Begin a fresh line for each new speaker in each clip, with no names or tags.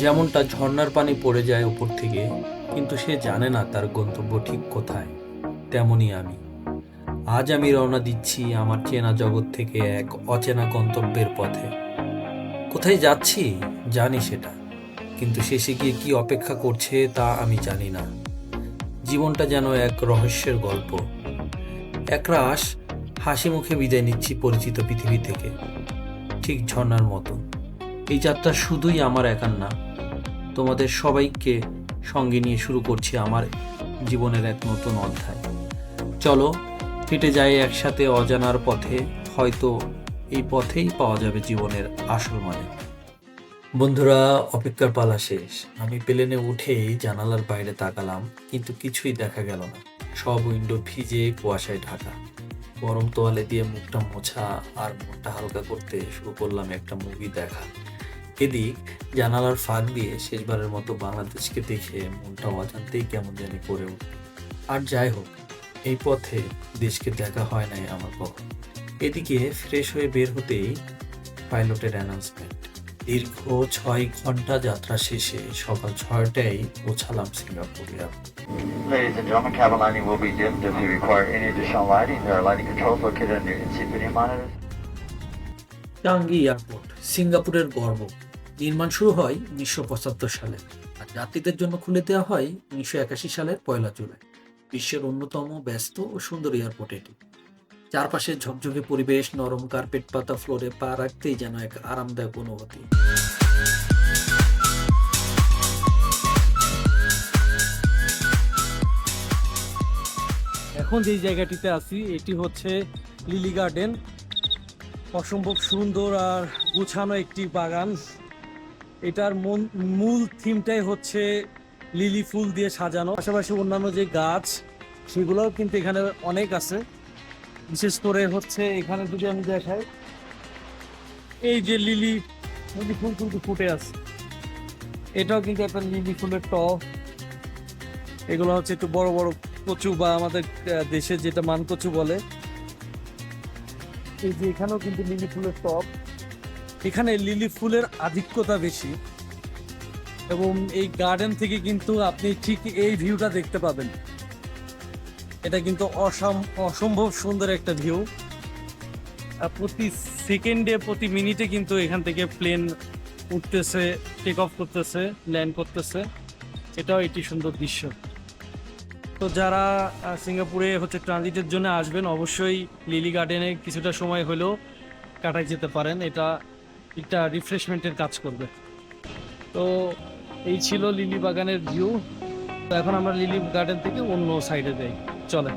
যেমনটা ঝর্নার পানি পড়ে যায় উপর থেকে, কিন্তু সে জানে না তার গন্তব্য ঠিক কোথায়, তেমনই আমি। আজ আমি রওনা দিচ্ছি আমার চেনা জগৎ থেকে এক অচেনা গন্তব্যের পথে। কোথায় যাচ্ছি? জানি সেটা, কিন্তু শেষে গিয়ে কি অপেক্ষা করছে তা আমি জানি না। জীবনটা যেন এক রহস্যের গল্প। একরাশ হাসি মুখে বিদায় নিচ্ছি পরিচিত পৃথিবী থেকে, ঠিক ঝর্ণার মতো। এই যাত্রা শুধুই আমার একার না, তোমাদের সবাইকে সঙ্গে নিয়ে শুরু করছি আমার জীবনের এক নতুন অধ্যায়। চলো হেঁটে যাই একসাথে অজানার পথে, হয়তো এই পথেই পাওয়া যাবে জীবনের আসল মানে। বন্ধুরা, অপেক্ষার পালা শেষ। আমি প্লেনে উঠেই জানালার বাইরে তাকালাম, কিন্তু কিছুই দেখা গেল না। সব উইন্ডো ভিজে কুয়াশায় ঢাকা। গরম তোয়ালে দিয়ে মুখটা মোছা আর মনটা হালকা করতে শুরু করলাম একটা মুভি দেখা। এদিক জানালার ফাঁক দিয়ে শেষবারের মতো বাংলাদেশকে দেখে মনটা অজান্তেই কেমন জানি করে উঠল আর যাই হোক এই পথে দেশকে দেখা হয় নাই আমার কখন এদিকে ফ্রেশ হয়ে বের হতেই পাইলটের অ্যানাউন্সমেন্ট দীর্ঘ ছয় ঘণ্টা যাত্রা শেষে সকাল ছয়টায় পৌঁছালাম Singapore airport.
Ladies and gentlemen, cabin lighting will be dimmed. If you require any additional lighting, there are lighting controls located on your in-seat monitors.
টাঙ্গি এয়ারপোর্ট সিঙ্গাপুরের গর্ব নির্মাণ শুরু হয় উনিশশো পঁচাত্তর সালে আর যাত্রীদের জন্য খুলে দেওয়া হয় উনিশশো একাশি সালের পয়লা জুলাই, বিশ্বের অন্যতম ব্যস্ত ও সুন্দর এয়ারপোর্ট এটি। চারপাশে ঝকঝকে পরিবেশ, নরম কার্পেট পাতা ফ্লোরে পা রাখতেই যেন এক আরামদায়ক অনুভূতি।
এখন যেই জায়গাটিতে আছি, এটি হচ্ছে লিলি গার্ডেন। অসম্ভব সুন্দর আর গুছানো একটি বাগান। এটার মূল থিমটাই হচ্ছে লিলি ফুল দিয়ে সাজানো। পাশাপাশি অন্যান্য যে গাছ, সেগুলোও কিন্তু এখানে অনেক আছে। বিশেষ করে হচ্ছে এখানে যদি আমি দেখাই, এই যে লিলি লিলি ফুল কিন্তু ফুটে আছে। এটাও কিন্তু একটা লিলি ফুলের টব। এগুলো হচ্ছে একটু বড় বড় কচু বা আমাদের দেশে যেটা মান কচু বলে। এই যে এখানেও কিন্তু লিলি ফুলের টপ এখানে লিলি ফুলের আধিক্যতা বেশি। এবং এই গার্ডেন থেকে কিন্তু আপনি ঠিক এই ভিউটা দেখতে পাবেন। এটা কিন্তু অসম, অসম্ভব সুন্দর একটা ভিউ প্রতি সেকেন্ডে প্রতি মিনিটে কিন্তু এখান থেকে প্লেন উঠতেছে টেক অফ করতেছে ল্যান্ড করতেছে। এটাও একটি সুন্দর দৃশ্য। তো যারা সিঙ্গাপুরে হচ্ছে ট্রানজিটের জন্য আসবেন, অবশ্যই লিলি গার্ডেনে কিছুটা সময় হলেও কাটাই যেতে পারেন। এটা একটা রিফ্রেশমেন্টের কাজ করবে। তো এই ছিল লিলি বাগানের ভিউ তো এখন আমরা লিলি গার্ডেন থেকে অন্য সাইডে যাই। চলে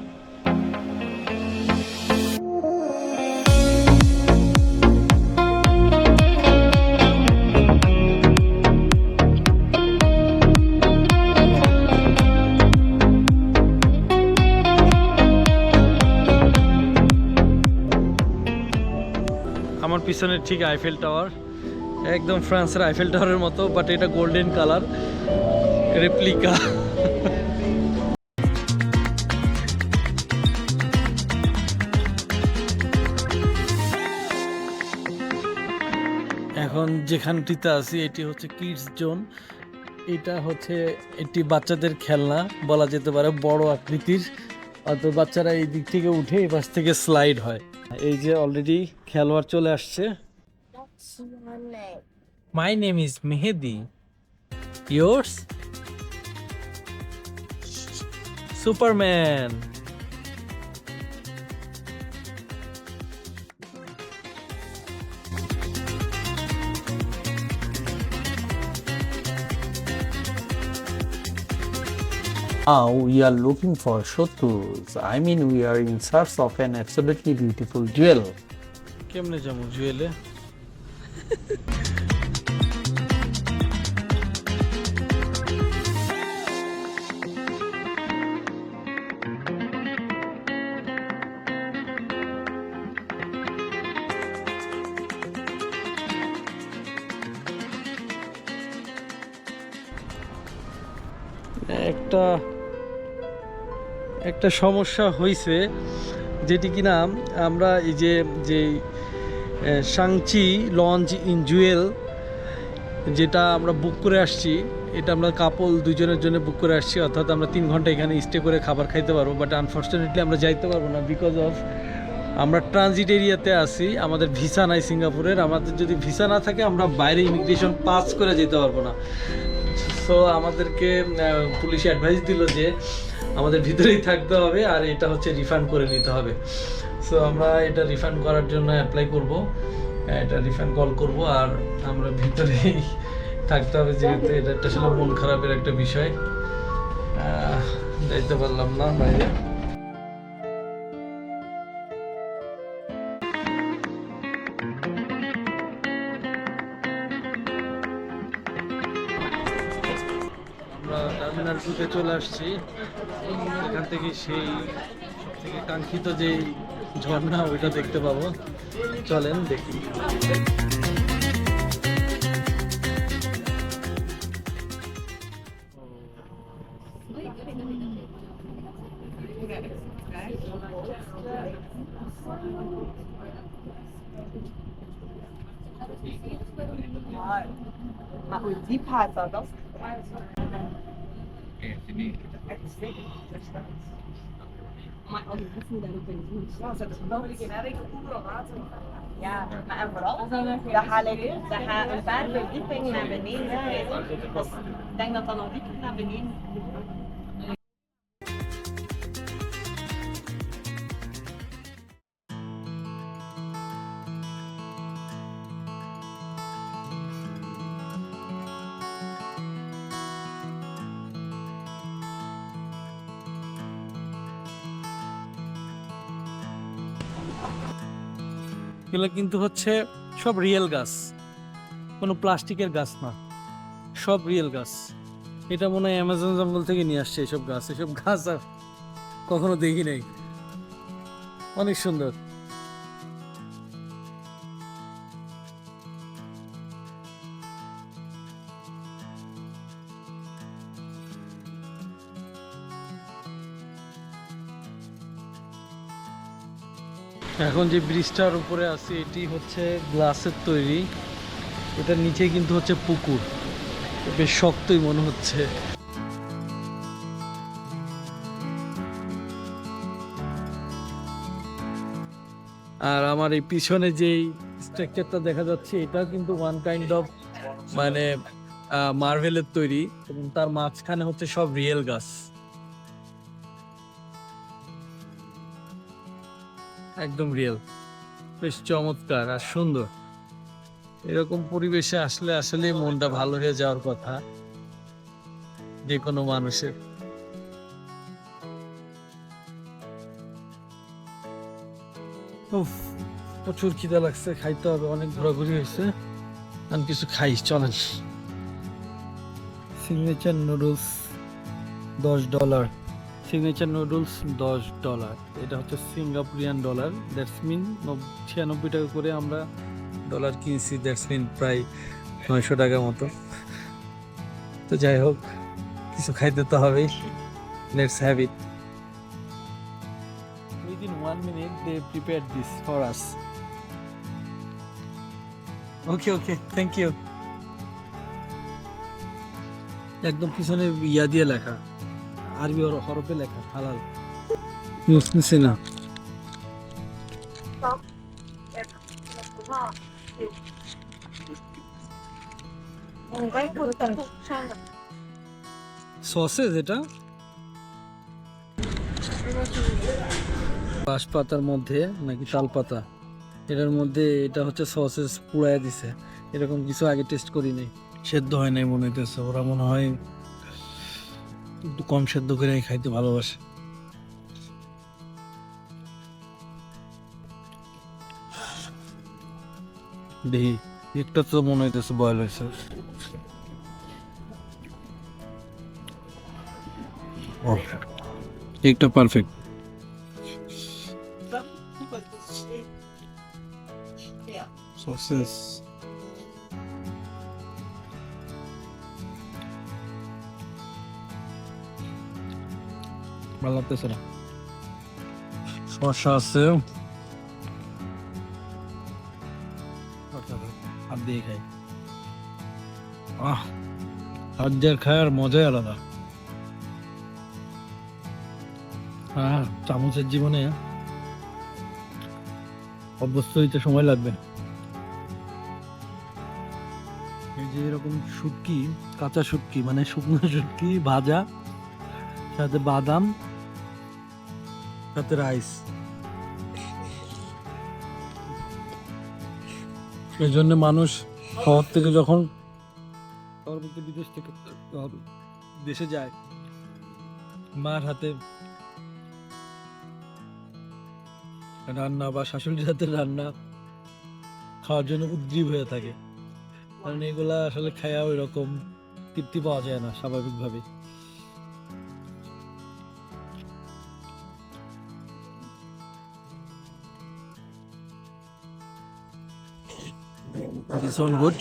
পিছনে ঠিক আইফেল টাওয়ার একদম ফ্রান্সের আইফেল টাওয়ারের মতো বাট এটা গোল্ডেন কালার রেপ্লিকা এখন যেখানটিতে আছি, এটি হচ্ছে কিডস জোন এটা হচ্ছে একটি বাচ্চাদের খেলনা, বলা যেতে পারে বড় আকৃতির। অত বাচ্চারা এই দিক থেকে উঠে এই পাশ থেকে স্লাইড হয়। এই যে অলরেডি খেলোয়াড় চলে আসছে. My name is Mehedi yours Superman
Now we are looking for shotus. I mean, we are in search of an absolutely beautiful jewel.
কেমনে যাব জুয়েলে একটা একটা সমস্যা হয়েছে যেটি কিনা আমরা এই যে যে সাংচি লঞ্চ ইন জুয়েল যেটা আমরা বুক করে আসছি, এটা আমরা কাপল দুজনের জন্য বুক করে আসছি, অর্থাৎ আমরা তিন ঘণ্টা এখানে স্টে করে খাবার খাইতে পারব বাট আনফর্চুনেটলি আমরা যাইতে পারব না বিকজ অফ আমরা ট্রানজিট এরিয়াতে আছি, আমাদের ভিসা নাই সিঙ্গাপুরের, আমাদের যদি ভিসা না থাকে আমরা বাইরে ইমিগ্রেশন পাস করে যেতে পারব না। সো আমাদেরকে পুলিশ অ্যাডভাইস দিল যে আমাদের ভিতরেই থাকতে হবে আর এটা হচ্ছে রিফান্ড করে নিতে হবে। সো আমরা এটা রিফান্ড করার জন্য অ্যাপ্লাই করব, এটা রিফান্ড কল করব আর আমরা ভিতরেই থাকতে হবে যেহেতু এটা একটা ছিল মন খারাপের একটা বিষয়। যাইতে পারলাম না বাইরে। টুতে চলে আসছি। এখান থেকে সেই থেকে কাঙ্ক্ষিত যে ঝর্ণা, ওইটা দেখতে পাবো। চলেন দেখি।
Maar Echt niet. Echt zeker. Maar als je niet daarop in. Ja, zet het wel een keer ik. Ja, maar en vooral, dat gaat een paar verdiepingen naar beneden. Dus ik denk dat dat nog dieper naar beneden moet.
এগুলো কিন্তু হচ্ছে সব real গাছ। কোনো প্লাস্টিকের গাছ না। সব রিয়েল গাছ। এটা মনে হয় অ্যামাজন জঙ্গল থেকে নিয়ে আসছে এসব গাছ। এসব গাছ আর কখনো দেখি নাই। অনেক সুন্দর। এখন যে ব্রিজটার উপরে আছে, এটি হচ্ছে গ্লাসের তৈরি। এটার নিচে কিন্তু হচ্ছে পুকুর। বেশ শক্তই মনে হচ্ছে। আর আমার এই পিছনে যেই স্ট্রাকচারটা দেখা যাচ্ছে এটা কিন্তু ওয়ান কাইন্ড অফ মানে মার্ভেলের তৈরি এবং তার মাঝখানে হচ্ছে সব রিয়েল গাছ। একদম রিয়েল বেশ চমৎকার আর সুন্দর। এরকম পরিবেশে আসলে আসলে মনটা ভালো হয়ে যাওয়ার কথা যে কোনো মানুষের। প্রচুর খিদা লাগছে, খাইতে হবে, অনেক ঘোরাঘুরি হয়েছে। আমি কিছু খাই, চলেন। সিগনেচার নুডলস দশ ডলার সিগনেচার নুডলস দশ ডলার এটা হচ্ছে সিঙ্গাপুরিয়ান ডলার দ্যাটস মিন ছিয়ানব্বই টাকা করে আমরা ডলার কিনছি। দ্যাটস মিন প্রায় নয়শো টাকা মতো। তো যাই হোক, কিছু খাইতে তো হবেই। Let's have it within one minute they prepare this for us okay okay thank you একদম পিছনে ইয়া দিয়ে লেখা। আরবি হর- হরফে লেখা হালাল। বুঝতেছি না। সসেজ এটা বাঁশ পাতার মধ্যে নাকি তাল পাতা এটার মধ্যে এটা হচ্ছে সসেস পুড়ায় দিছে। এরকম কিছু আগে টেস্ট করি নাই সেদ্ধ হয় নাই মনে হইতেছে। ওরা মনে হয় একটু কম সেদ্ধ করে খাইতে ভালোবাসে। দেখি একটা তো মনে হইতেছে বয়েল হয়েছে। একটা পারফেক্ট সসেস ভালো লাগতেছে না। শসা আছে। হাত দিয়ে খাই। আহ হাজার খায়ার মজাই আলাদা। হ্যাঁ চামচের জীবনে অভ্যস্ত হইতে সময় লাগবে এই যে এরকম শুটকি কাঁচা শুটকি মানে শুকনো শুটকি ভাজা সাথে বাদাম সাথে রাইস। এই জন্য মানুষ শহর থেকে যখন শহর বলতে বিদেশ থেকে দেশে যায়, মার হাতে রান্না বা শাশুড়ির হাতে রান্না খাওয়ার জন্য উদ্গ্রীব হয়ে থাকে। কারণ এগুলা আসলে খায়া ওই রকম তৃপ্তি পাওয়া যায় না স্বাভাবিকভাবে All good.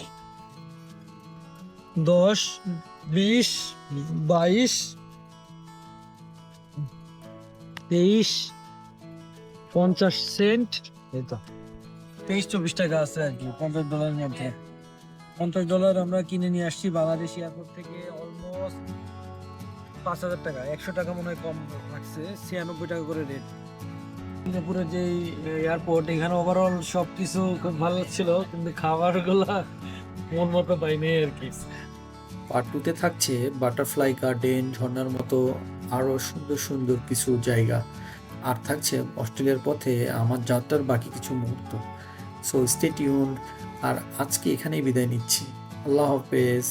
দশ, বিশ, বাইশ, তেইশ, পঞ্চাশ সেন্ট। এই তো। তেইশ, চব্বিশ টাকা আছে আর কি, পঞ্চাশ ডলারের মধ্যে। পঞ্চাশ ডলার আমরা কিনে নিয়ে আসছি বাংলাদেশ এয়ারপোর্ট থেকে অলমোস্ট পাঁচ হাজার টাকা। একশো টাকা মনে হয় কম লাগছে, ছিয়ানব্বই টাকা করে রেট সিঙ্গাপুরের যে এয়ারপোর্ট এখানে ওভারঅল সব কিছু খুব ভালো লাগছিল কিন্তু খাবারগুলা মন মতো পাইনি আর কি।
পার্ট টুতে থাকছে বাটারফ্লাই গার্ডেন ঝর্ণার মতো আরও সুন্দর সুন্দর কিছু জায়গা। আর থাকছে অস্ট্রেলিয়ার পথে আমার যাত্রার বাকি কিছু মুহূর্ত। সো স্টে টিউন আর আজকে এখানেই বিদায় নিচ্ছি। আল্লাহ হাফেজ।